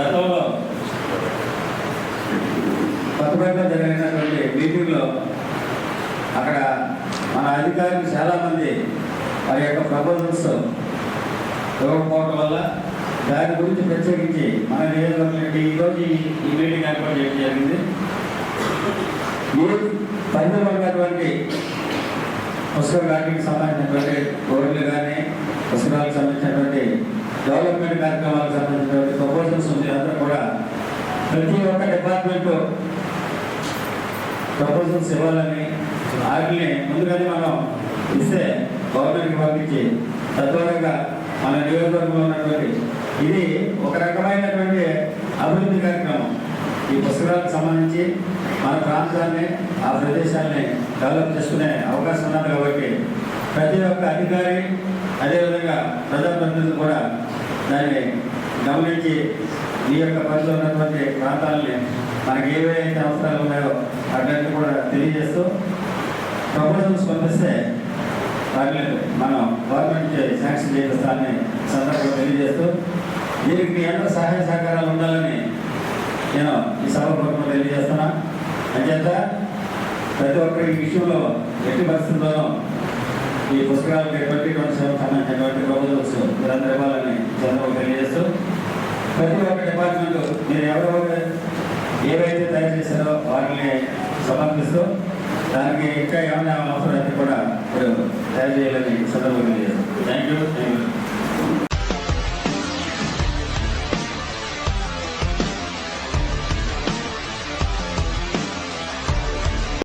గతంలో కొత్తపేటలో జరిగినటువంటి మీటింగ్లో అక్కడ మన అధికారులు చాలామంది వారి యొక్క ప్రపోజల్స్ ఇవ్వకపోవటం వల్ల దాని గురించి ప్రత్యేకించి మన నియోజకవర్గండి ఈరోజు ఈ మీటింగ్ ఏర్పాటు చేయడం జరిగింది. ఈ పరిమితమైనటువంటి పుస్తక గారికి సంబంధించినటువంటి రోడ్లు కానీ పుస్తకాలకు సంబంధించినటువంటి డెవలప్మెంట్ కార్యక్రమాలకు సంబంధించినటువంటి ప్రపోజల్స్ ఉంది అందరూ కూడా. ప్రతి ఒక్క డిపార్ట్మెంట్ ప్రపోజల్స్ ఇవ్వాలని వాటిని ముందుగానే మనం ఇస్తే గవర్నమెంట్కి పంపించి తద్వారంగా మన నియోజకవర్గంలో ఉన్నటువంటి ఇది ఒక రకమైనటువంటి అభివృద్ధి కార్యక్రమం. ఈ పుస్తకాలకు సంబంధించి మన ప్రాంతాన్ని ఆ ప్రదేశాన్ని డెవలప్ చేసుకునే అవకాశం ఉన్నది కాబట్టి ప్రతి ఒక్క అధికారి అదేవిధంగా ప్రజాప్రతినిధులు కూడా దాన్ని గమనించి ఈ యొక్క పనిలో ఉన్నటువంటి ప్రాంతాలని మనకి ఏవైతే అవసరాలు ఉన్నాయో వాటిని కూడా తెలియజేస్తూ ప్రపోజల్స్ పంపిస్తే వాటిని మనం గవర్నమెంట్ శాంక్షన్ చేస్తానని సందర్భంగా తెలియజేస్తూ దీనికి మీ అందరూ సహాయ సహకారాలు ఉండాలని నేను ఈ సభాపూర్వకంగా తెలియజేస్తున్నా. అంచేత ప్రతి ఒక్కరి విషయంలో ఎట్టి పరిస్థితుల్లోనూ ఈ పుస్తకాలకు ఎటువంటి సంబంధించినటువంటి ప్రపోజల్స్ మీరందరూ ఇవ్వాలని ఈ సందర్భంగా తెలియజేస్తూ ప్రతి ఒక్క డిపార్ట్మెంట్ మీరు ఎవరెవరు ఏవైతే తయారు చేశారో వాటిని సమర్పిస్తూ దానికి ఇంకా ఏమైనా అవసరం అయితే కూడా మీరు తయారు చేయాలని సందర్భంగా థ్యాంక్ యూ థ్యాంక్ యూ